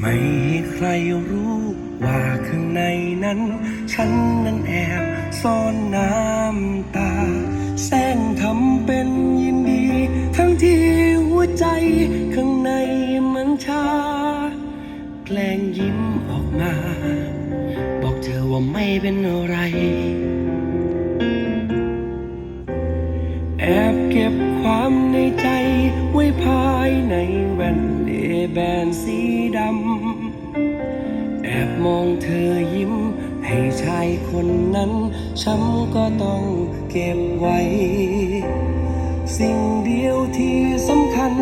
ไม่ให้ใครรู้ว่าข้างในนั้น ฉันนั้นแอบซ่อนน้ำตา แสงทำเป็นยินดี ทั้งที่หัวใจข้างในมันชา แกล้งยิ้มออกมา บอกเธอว่าไม่เป็นอะไร แอบเก็บความในใจไว้ ให้ชายคนนั้นฉันก็ต้องเก็บไว้ สิ่งเดียวที่สำคัญ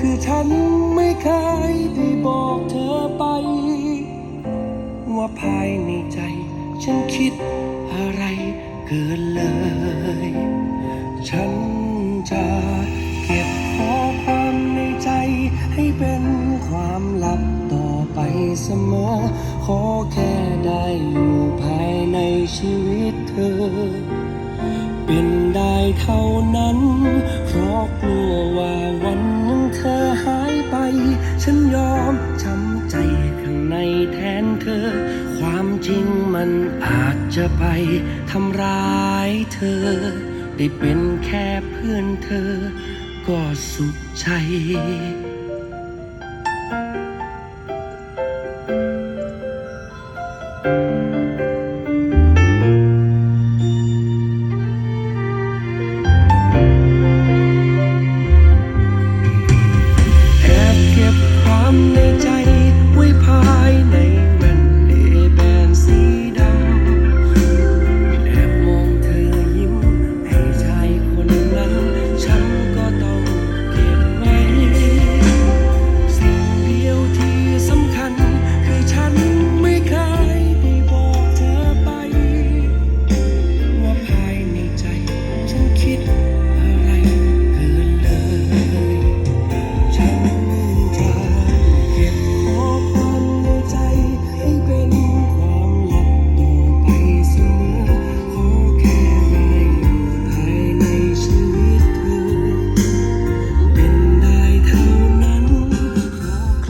คือฉันไม่เคยได้บอกเธอไป ว่าภายในใจ ฉันคิดอะไรเกินเลย ฉันจะ ไปเสมอ ขอแค่ได้อยู่ภายในชีวิตเธอ เป็นได้เท่านั้น เพราะกลัวว่าวันนึงเธอหายไป ฉันยอมช้ำใจข้างในแทนเธอ ความจริงมันอาจจะไปทำร้ายเธอ ได้เป็นแค่เพื่อนเธอ ก็สุขใจ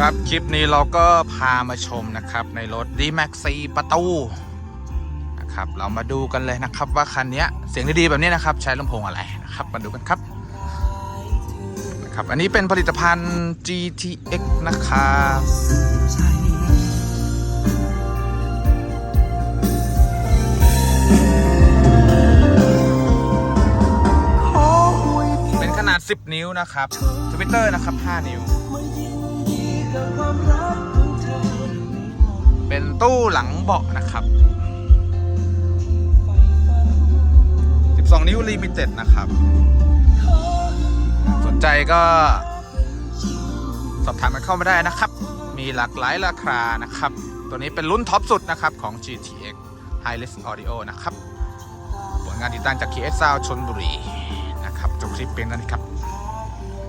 ครับคลิปนี้เราก็พามาชมนะครับในรถ d m a x 4ประตูนะครับเรามาดูกันเลยนะครับว่าคันเนี้ยเสียงดีๆแบบนี้นะครับ ใช้ลำโพงอะไรนะครับมาดูกันครับนะครับ อันนี้เป็นผลิตภัณฑ์ GTX นะครับใจขออวยพรเป็นขนาด 10 นิ้วนะครับทวิตเตอร์นะครับ 5 นิ้ว เป็นตู้หลังเบาะนะครับ 12 นิ้วลิมิเต็ดนะครับ สนใจก็ สอบถามกันเข้ามาได้นะครับ มีหลากหลายราคานะครับ ตัวนี้เป็นรุ่นท็อปสุดนะครับ ของ GTX High-Res Audio นะครับ ผลงานติดตั้งจาก KS Sound ชนบุรีนะครับจบคลิปเป็นนั้นครับ